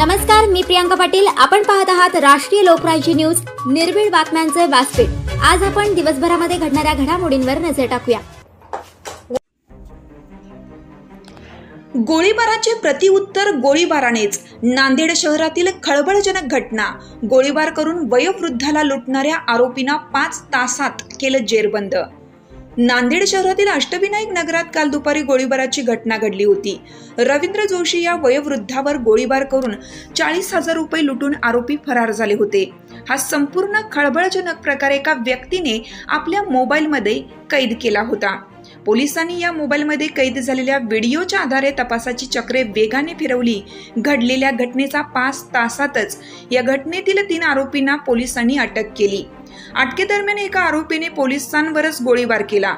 नमस्कार मी प्रियांका पाटील. आपण पाहत आहात राष्ट्रीय लोकराज्य न्यूज. निर्भीड बातम्यांचे व्यासपीठ. आज आपण दिवसभरामध्ये घडणाऱ्या घडामोडींवर नजर टाकूया. गोळीबाराचे प्रतिउत्तर गोळीबारानेच. नांदेड शहरातील खळबळजनक घटना. गोळीबार करून वयोवृद्धाला लुटणाऱ्या आरोपींना पाच तासात केलं जेरबंद. नांदेड शहरातील अष्टविनायक नगरात काल दुपारी गोळीबाराची घटना घडली होती. रवींद्र जोशी या वयोवृद्धावर गोळीबार करून चाळीस हजार रुपये लुटून आरोपी फरार झाले होते. हा संपूर्ण खळबळजनक प्रकार एका व्यक्तीने आपल्या मोबाईलमध्ये कैद केला होता. पोलिसांनी या मोबाईलमध्ये कैद झालेल्या व्हिडिओच्या आधारे तपासाची चक्रे वेगाने फिरवली. घडलेल्या घटनेचा पाच तासातच या घटनेतील तीन आरोपींना पोलिसांनी अटक केली. अटकेदरम्यान एका आरोपीने पोलिसांवरच गोळीबार केला.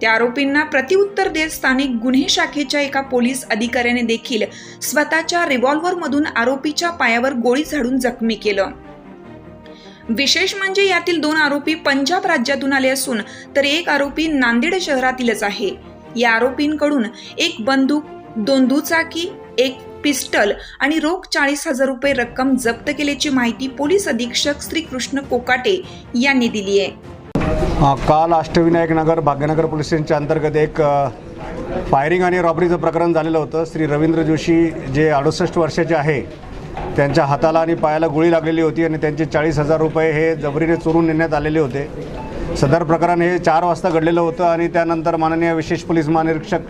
त्या आरोपींना प्रतिउत्तर देत स्थानिक गुन्हे शाखेच्या एका पोलीस अधिकाऱ्याने देखील स्वतःच्या रिव्हॉल्व्हरमधून आरोपीच्या पायावर गोळी झाडून जखमी केलं. विशेष म्हणजे यातील दोन आरोपी पंजाब राज्यातून आले असून तर एक आरोपी नांदेड शहरातीलच आहे. या आरोपींकडून एक बंदूक दोन दुचाकी एक पिस्टल आणि रोख चाळीस हजार रुपये रक्कम जप्त केल्याची माहिती पोलीस अधीक्षक श्रीकृष्ण कोकाटे यांनी दिली आहे. काल अष्टविनायक नगर भाग्यनगर पोलीस स्टेशनच्या अंतर्गत एक फायरिंग आणि रॉबरीचं प्रकरण झालेलं होतं. श्री रवींद्र जोशी जे अडुसष्ट वर्षाचे आहे त्यांच्या हाताला आणि पायाला गोळी लागलेली होती आणि त्यांचे चाळीस हजार रुपये हे जबरीने चोरून नेण्यात आलेले होते. सदर प्रकरण हे चार वाजता घडलेलं होतं आणि त्यानंतर माननीय विशेष पोलीस महानिरीक्षक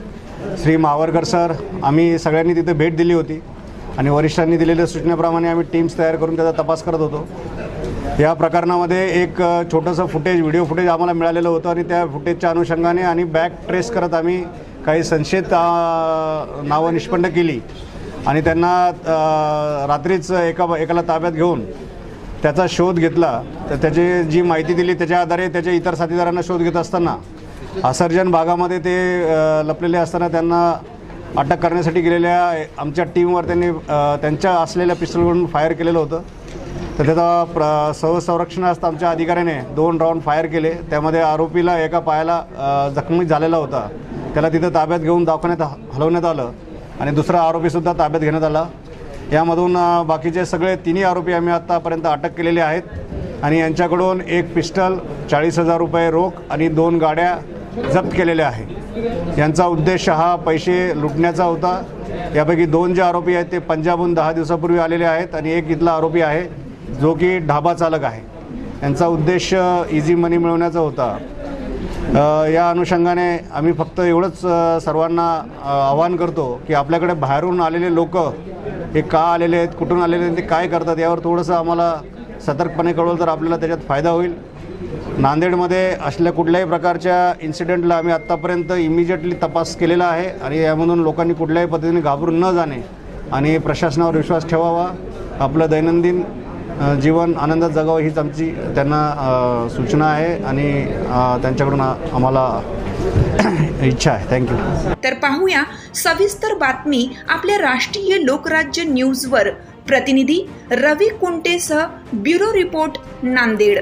श्री मावरकर सर आम्ही सगळ्यांनी तिथे भेट दिली होती आणि वरिष्ठांनी दिलेल्या सूचनेप्रमाणे आम्ही टीम्स तयार करून त्याचा तपास करत होतो. या प्रकरणामध्ये एक छोटंसं फुटेज व्हिडिओ फुटेज आम्हाला मिळालेलं होतं आणि त्या फुटेजच्या अनुषंगाने आणि बॅक ट्रेस करत आम्ही काही संशयित नावं निष्पन्न केली आणि त्यांना रात्रीच एका एकाला ताब्यात घेऊन त्याचा शोध घेतला. तर त्याची जी माहिती दिली त्याच्या आधारे त्याच्या इतर साथीदारांना शोध घेत असताना असर्जन भागामध्ये ते लपलेले असताना त्यांना अटक करण्यासाठी गेलेल्या आमच्या टीमवर त्यांनी त्यांच्या असलेल्या पिस्तलवरून फायर केलेलं होतं. तर त्याचा प्र सहसंरक्षणार्थ आमच्या अधिकाऱ्याने. दोन राऊंड फायर केले. त्यामध्ये आरोपीला एका पायाला जखमी झालेला होता. त्याला तिथं ताब्यात घेऊन दाखवण्यात ह- हलवण्यात आलं. आणि दुसरा आरोपीसुद्धा ताब्यात घेण्यात आला. यामधून बाकीचे सगळे तिन्ही आरोपी आम्ही आत्तापर्यंत अटक केलेले आहेत. आणि यांच्याकडून एक पिस्टल चाळीस हजार रुपये रोख आणि दोन गाड्या जप्त केलेले आहे. यांचा उद्देश हा पैसे लुटण्याचा होता. यापैकी दोन जे आरोपी आहेत ते पंजाबहून दहा दिवसापूर्वी आलेले आहेत आणि एक इथला आरोपी आहे जो की ढाबा चालक आहे. यांचा उद्देश इझी मनी मिळवण्याचा होता. या अनुषंगाने आम्ही फक्त एवढंच सर्वांना आवाहन करतो की आपल्याकडे बाहेरून आलेले लोक हे का आलेले आहेत कुठून आलेले आहेत ते काय करतात यावर थोडंसं आम्हाला सतर्कपणे कळवलं तर आपल्याला त्याच्यात फायदा होईल. नांदेडमध्ये असल्या कुठल्याही प्रकारच्या इन्सिडेंटला आम्ही आत्तापर्यंत इमिजिएटली तपास केलेला आहे आणि यामधून लोकांनी कुठल्याही पद्धतीने घाबरून न जाणे आणि प्रशासनावर विश्वास ठेवावा. आपलं दैनंदिन जीवन आनंदात जगावं हीच आमची त्यांना सूचना आहे आणि त्यांच्याकडून आम्हाला इच्छा आहे. थँक्यू तर पाहूया सविस्तर बातमी आपल्या राष्ट्रीय लोकराज्य न्यूजवर. प्रतिनिधी रवी कुंटेसह ब्युरो रिपोर्ट नांदेड.